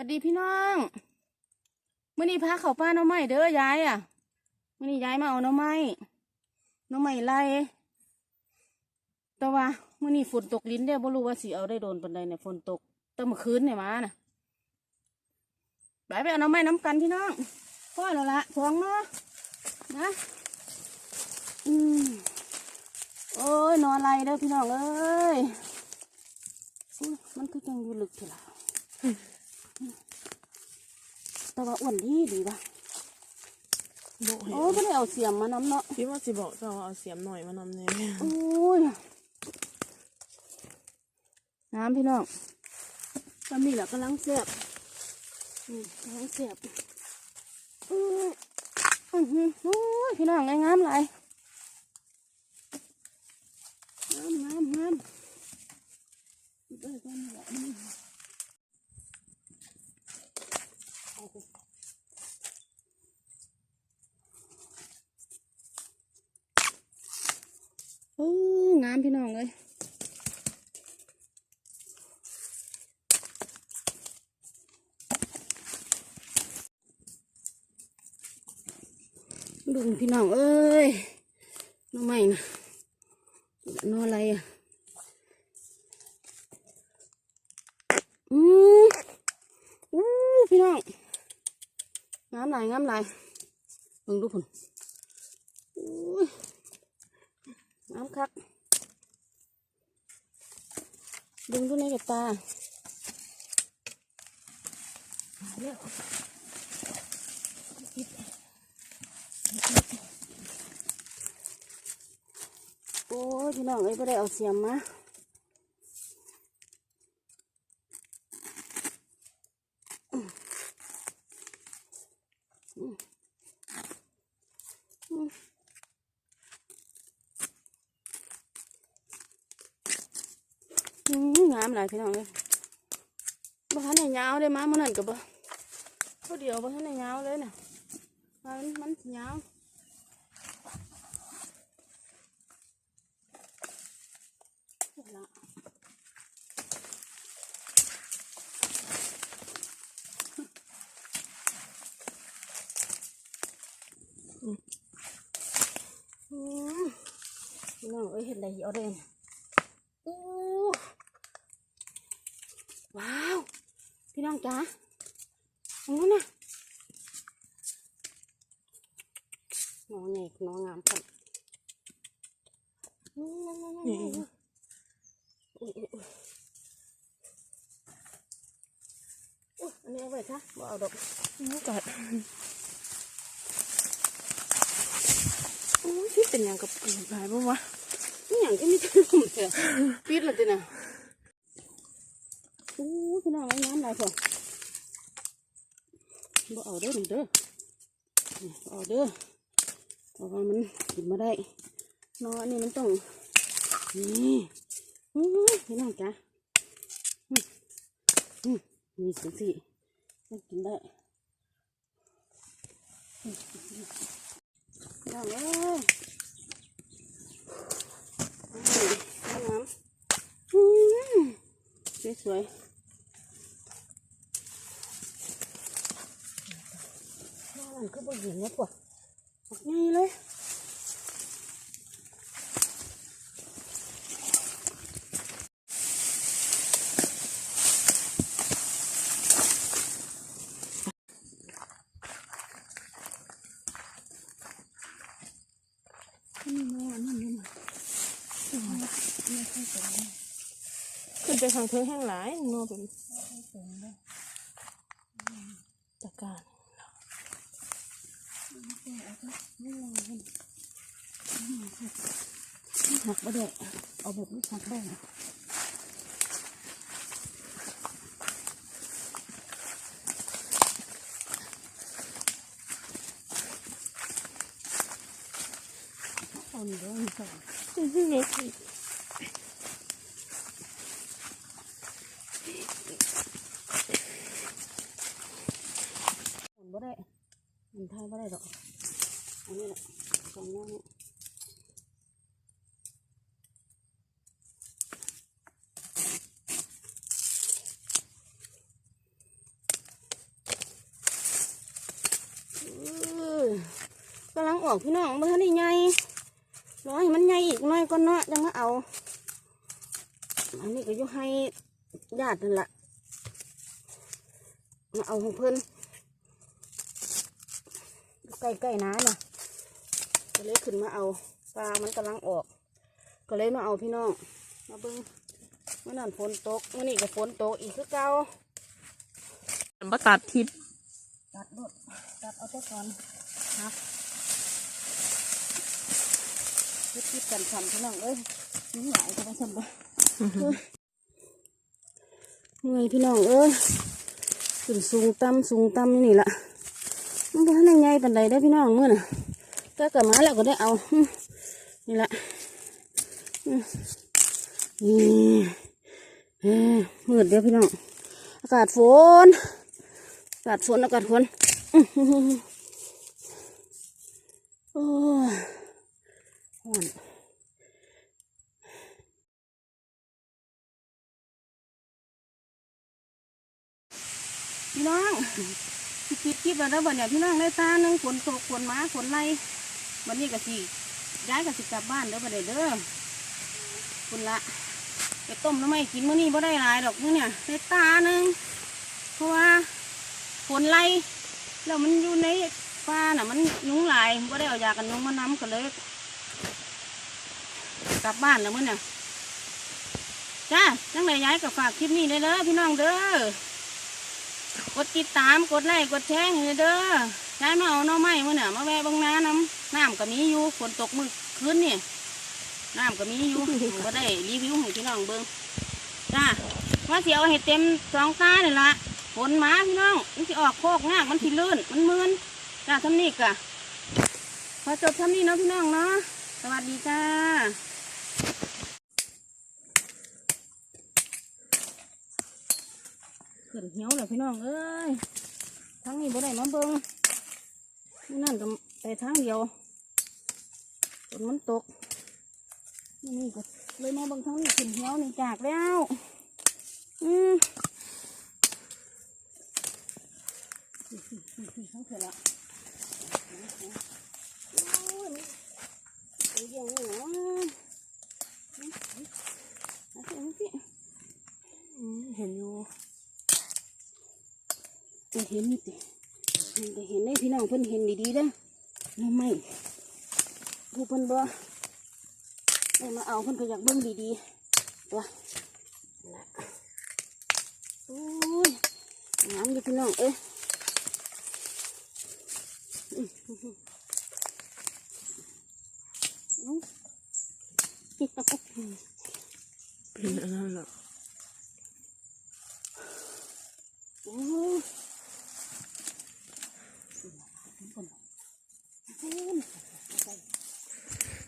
วัสดีพี่น้องมื่อนี้พาเขาป้าน้องไม้เด้อยายอะมื่อนี้ยายมาเอาน้องไม้น้องไม้ไล่แต่ว่ามื่อนี้ฝนตกลิ้นเด้บ่รู้ว่าสิเอาได้โดนปันใดเนี่ยฝนตกตั้งเมื่อคืนเนี่ยมาน่ะไปไปเอาน้องไม้น้ำกันพี่น้องพ่อแล้วละสองเนาะนะอืมโอ้ยนอนไรเด้อพี่น้องเอ้ยมันคือจังอยู่ลึกเถอะล่ะ แต่ว่าอ้วนดีดีว่ะบอกให้โอ้ไม่ได้เอาเสียมมานำเนาะพี่ว่าสิบอกเจ้าเอาเสียมหน่อยมานำแน่โอ้ยน้ำพี่น้องก็มีแหละกำลังเสียบอืมกำลังเสียบอืออื้อหือโอ้ยพี่น้องงามๆหลายงามงามงามเอ้ยก็นี่แหละนี่ โอ้งามพี่น้องเลยดูพี่น้องเอ้ยน้องใหม่นะน้องอะไรอะอืมอู้พี่น้อง งามหลายงามหลายเบิ่งดูผลอุ้ยน้ำคัก ดึงดูในกับตาหายแล้วโอ้ยพี่น้องเอ้ยไม่ได้เอาเสียมมาอืมอืม อืมงามหลายพี่น้องเลยบ้านไหนยาวได้มามันนั่นกับบ่ก็เดียวบ้านไหนยาวเลยน่ะมันมันยาวเอาละอืมพี่น้องเอ้ยเห็นอะไรเอาได้น่ะอู้ ว้าว พี่น้องจ๋าตรงนู้นนะน้องเอกน้องงามคนนี่นี่อุ้ยอุ้ยอุ้ยอุ้ยอันนี้เอาไว้ซะบ่เอาดอกนี่กัดอุ้ยพี่เป็นหยังกับหลายปะวะนี่หยังก็มีแต่ลุ่มเถอะปิดและตินะ อู้พี่น้องไอ้น้ำลายพอบ่เอาเด้อหนึ่งเด้อเอาเด้อเพราะว่ามันกินมาได้นอนนี้มันต้องนี่อู้พี่น้องจ้ะอืมอืมมีสิสิมันกินได้พี่น้องเอ้ยนี่น้ำสวยๆ น้ำมันก็บ่หยิงนะปวดออกง่เลยขึ้นไปทางเทิงแห้งหลายนอเป็นตะการ หักบ่ได้เอาแบบนี้หักได้ มันไทยไม่ได้หรอกอันนี้แหละสองนี้องนี้กำลังออกพี่น้องเบอร์นี่ใหญ่ร้อยมันใหญ่อีกหน่อยก็เนาะยังมาเอา อันนี้ก็ยกให้ญาตินั่นแหละมาเอาของเพื่อน ใกล้ๆน้าน่ะก็เลยขึ้นมาเอาปลามันกำลังออก ก็เลยมาเอาพี่น้อง มาเบิ้งเมื่อนั้นฝนตกเมื่อนี้ก็ฝนตกอีกคือเก่าประตัดทิพย์ตัดรถตัดเอาแต่ก่อนครับคิดคิดกันทำพี่น้องเอ้ยนี่หลายก็ไม่สมบูรณ์เมื่อยพี่น้องเอ้ยขึ้นสูงต่ำสูงต่ำนี่นี่ละ มันก็ทันได้ใหญ่ปันใดได้พี่น้องเมื่อน่ะแต่กลับมาแล้วก็ได้เอานี่ละอืมนี่มืดเดียวพี่น้องอากาศฝนอากาศฝนอากาศฝนโอ้ยร้อนพี่น้อง สิปิดคลิปแล้วนะบัดเนี่ยพี่น้องได้ตาหนึ่งฝนตกฝนมาฝนไล่วันนี้ก็สิย้ายก็สิกลับบ้านเด้อบัดเนี่ยเด้อคุณละไปต้มน้ำไม่กินมื้อนี้บ่ได้หลายดอกมื้อเนี่ยได้ตาหนึ่งเพราะว่าฝนไล่แล้วมันอยู่ในฟ้าน่ะมันยุงหลายก็ได้เอายากันยุงมาน้ำกันเลยกลับบ้านแล้วมึงเนี่ยจ้าจังไรย้ายกับฝากคลิปนี้เลยเด้อพี่น้องเด้อ กดติดตามกดไลค์กดแชร์ให้เด้อย้ายมาเอาหน่อไม้มื่อเนี่ยมาแวะบางน้าน้ำน้ำก็มีอยู่ฝนตกมือคืนนี่น้ำก็มีอยู่ก็ได้รีวิวให้พี่น้องเบิ่งจ้าว่าเสิเอาให้เต็มสองตาเนี่ยละฝนมาพี่น้องมันสิออกโคกงากมันสิลื่นมันมืนจ้าทำนี่กะพอจบทำนี่เนาะพี่น้องเนาะสวัสดีจ้า ขึ้นเหี่ยวเลยพี่น้องเอ้ยทั้งนี้บ่ได้มาเบิ่งนี่นั่นก็ไปทางเดียวฝนมันตกนี่ก็เลยมาเบิงทั้งนี้ขึ้นเหี่ยวนี่จากแล้ว อืมทั้งเถอะละโอ้ยมันเยี่ยงนี่เนาะเอาสิเอาสิ อืมเห็นอยู่ จะเห็นนี่ติจะเห็นได้พี่น้องเพิ่นเห็นดีๆเด้อแล้วไม่ผู้เพิ่นบ่ได้มาเอาเพิ่นก็อยากเบิ่งดีๆตัวนะโอ้ยงามอยู่พี่น้องเอ้ยเป็นอันนั้นเหรอ